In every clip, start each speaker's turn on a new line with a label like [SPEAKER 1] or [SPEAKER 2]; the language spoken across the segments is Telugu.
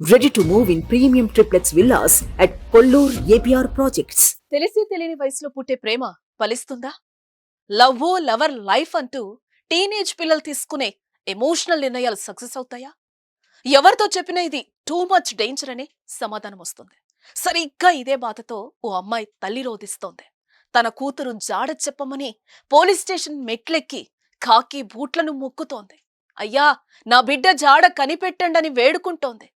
[SPEAKER 1] Ready to move in premium triplets villas at Kollur APR projects
[SPEAKER 2] తెలిసి తెలియని వయసులో పుట్టే ప్రేమ ఫలిస్తుందా? లవ్ లవర్ లైఫ్ అంటూ టీనేజ్ పిల్లలు తీసుకునే ఎమోషనల్ నిర్ణయాలు సక్సెస్ అవుతాయా? ఎవరితో చెప్పినా ఇది టూ మచ్ డేంజర్ అనే సమాధానం వస్తుంది. సరిగ్గా ఇదే బాధతో ఓ అమ్మాయి తల్లి రోధిస్తోంది. తన కూతురు జాడ చెప్పమని పోలీస్ స్టేషన్ మెట్లెక్కి కాకి బూట్లను మొక్కుతోంది. అయ్యా నా బిడ్డ జాడ కనిపెట్టండని వేడుకుంటోంది.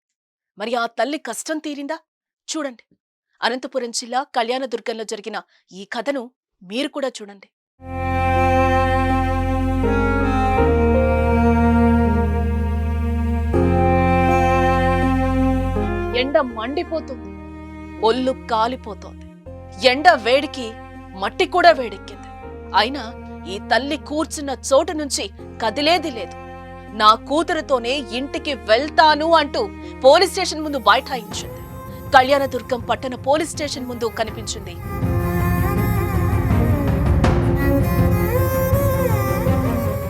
[SPEAKER 2] మరి ఆ తల్లి కష్టం తీరిందా? చూడండి. అనంతపురం జిల్లా కళ్యాణదుర్గంలో జరిగిన ఈ కథను మీరు కూడా చూడండి. ఎండ మండిపోతుంది. ఒళ్ళు కాలిపోతోంది. ఎండ వేడికి మట్టి కూడా వేడెక్కింది. అయినా ఈ తల్లి కూర్చున్న చోటు నుంచి కదిలేది లేదు. నా కూతురుతోనే ఇంటికి వెళ్తాను అంటూ పోలీస్ స్టేషన్ ముందు బైఠాయించింది. కళ్యాణదుర్గం పట్టణ పోలీస్ స్టేషన్ ముందు కనిపించింది.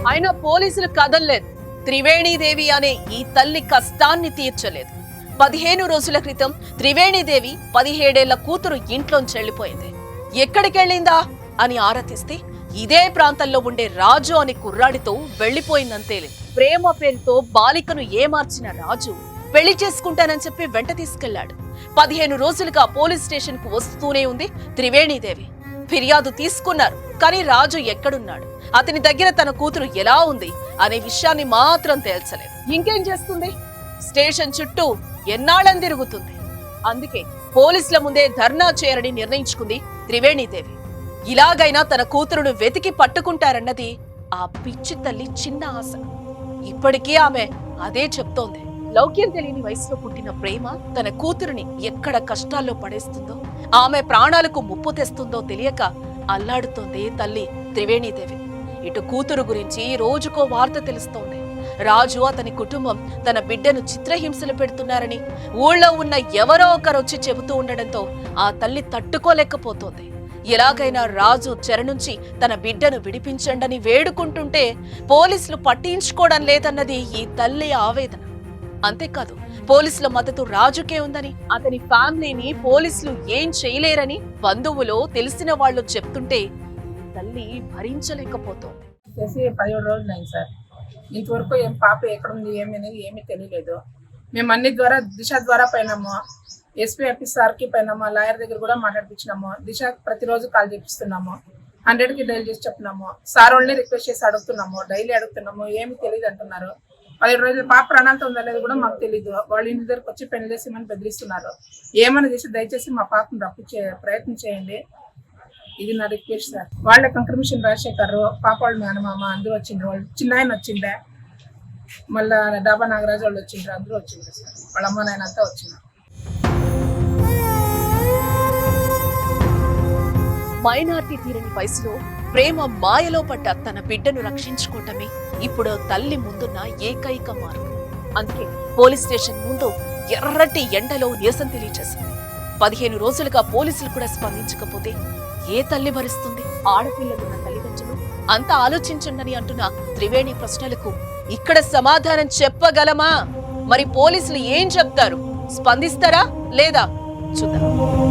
[SPEAKER 2] అయినా పోలీసులు కదల్లేదు. త్రివేణీదేవి అనే ఈ తల్లి కష్టాన్ని తీర్చలేదు. పదిహేను రోజుల క్రితం త్రివేణీదేవి పదిహేడేళ్ళ కూతురు ఇంట్లోంచి వెళ్ళిపోయింది. ఎక్కడికెళ్ళిందా? అని ఆరా తీస్తే ఇదే ప్రాంతంలో ఉండే రాజు అనే కుర్రాడితో వెళ్ళిపోయిందంతేలే ప్రేమ పేరుతో బాలికను ఏమార్చిన రాజు పెళ్ళి చేసుకుంటానని చెప్పి వెంట తీసుకెళ్ళాడు పదిహేను రోజులుగా పోలీస్ స్టేషన్కు వస్తూనే ఉంది త్రివేణీదేవి. ఫిర్యాదు తీసుకున్నారు కానీ రాజు ఎక్కడున్నాడు? అతని దగ్గర తన కూతురు ఎలా ఉంది అనే విషయాన్ని మాత్రం తేల్చలేదు. ఇంకేం చేస్తుంది? స్టేషన్ చుట్టూ ఎన్నాళ్ళని తిరుగుతుంది? అందుకే పోలీసుల ముందే ధర్నా చేయాలని నిర్ణయించుకుంది త్రివేణీదేవి. ఇలాగైనా తన కూతురును వెతికి పట్టుకుంటారన్నది ఆ పిచ్చి తల్లి చిన్న ఆశ. ఇప్పటికీ ఆమె అదే చెప్తోంది. లౌక్యం తెలియని వయసులో పుట్టిన ప్రేమ తన కూతురుని ఎక్కడ కష్టాల్లో పడేస్తుందో ఆమె ప్రాణాలకు ముప్పు తెస్తుందో తెలియక అల్లాడుతోంది తల్లి త్రివేణీదేవి. ఇటు కూతురు గురించి రోజుకో వార్త తెలుస్తోంది. రాజు అతని కుటుంబం తన బిడ్డను చిత్రహింసలు పెడుతున్నారని ఊళ్ళో ఉన్న ఎవరో ఒకరొచ్చి చెబుతూ ఉండడంతో ఆ తల్లి తట్టుకోలేకపోతోంది. ఎలాగైనా రాజు చెర నుంచి తన బిడ్డను విడిపించండని వేడుకుంటుంటే పోలీసులు పట్టించుకోవడం లేదన్నది ఈ తల్లి ఆవేదన. అంతేకాదు పోలీసుల మద్దతు రాజుకే ఉందని అతని ఫ్యామిలీని పోలీసులు ఏం చేయలేరని బంధువులు తెలిసిన వాళ్ళు చెప్తుంటే తల్లి భరించలేకపోతోంది.
[SPEAKER 3] చేసి పదిహేడు రోజులు అయింది సార్. ఇంతవరకు ఏం పాప ఎక్కడ ఉంది ఏమి అనేది ఏమీ తెలియలేదు. మేము అన్ని ద్వారా దిశ ద్వారా పోయినాము. ఎస్పీ ఆఫీస్ సార్కి పోయినాము లాయర్ దగ్గర కూడా మాట్లాడిపించినాము. దిశ ప్రతిరోజు కాల్ చేపిస్తున్నాము. హండ్రెడ్కి డైల్ చేసి చెప్తున్నాము సార్ వాళ్ళని రిక్వెస్ట్ చేసి అడుగుతున్నాము. డైలీ అడుగుతున్నాము. ఏమి తెలియదు అంటున్నారు. పదిహేడు రోజులు పాప ప్రాణాలతో ఉందా లేదు కూడా మాకు తెలియదు వాళ్ళ ఇంటి దగ్గరకు వచ్చి పెళ్ళి చేసి బెదిరిస్తున్నారు. ఏమైనా చేసి దయచేసి మా పాపను రప్పించే ప్రయత్నం చేయండి. ఇది నా రిక్వెస్ట్ సార్. వాళ్ళ కంక్రమిషన్ రాజశేఖర్ పాప వాళ్ళ మేనమామ అందరూ వచ్చిండ్రు. వాళ్ళు చిన్న ఆయన వచ్చిండే. మళ్ళా డాబా నాగరాజు వాళ్ళు వచ్చిండ్రు. అందరూ వచ్చిండ్రు సార్. వాళ్ళ అమ్మ నాయన అంతా వచ్చిండ్రు.
[SPEAKER 2] మైనార్టీ తీరని వయసులో ప్రేమ మాయలో పడ్డ తన బిడ్డను రక్షించుకోవటమే ఇప్పుడు తల్లి ముందున్న ఏకైక మార్గం. అందుకే పోలీస్ స్టేషన్ ముందు ఎర్రటి ఎండలో నిరసన తెలియచేసింది. పదిహేను రోజులుగా పోలీసులు కూడా స్పందించకపోతే ఏ తల్లి భరిస్తుంది? ఆడపిల్లలున్న తల్లిదండ్రులు? అంత ఆలోచించండి అంటున్న త్రివేణి ప్రశ్నలకు ఇక్కడ సమాధానం చెప్పగలమా? మరి పోలీసులు ఏం చెప్తారు? స్పందిస్తారా లేదా? చూద్దాం.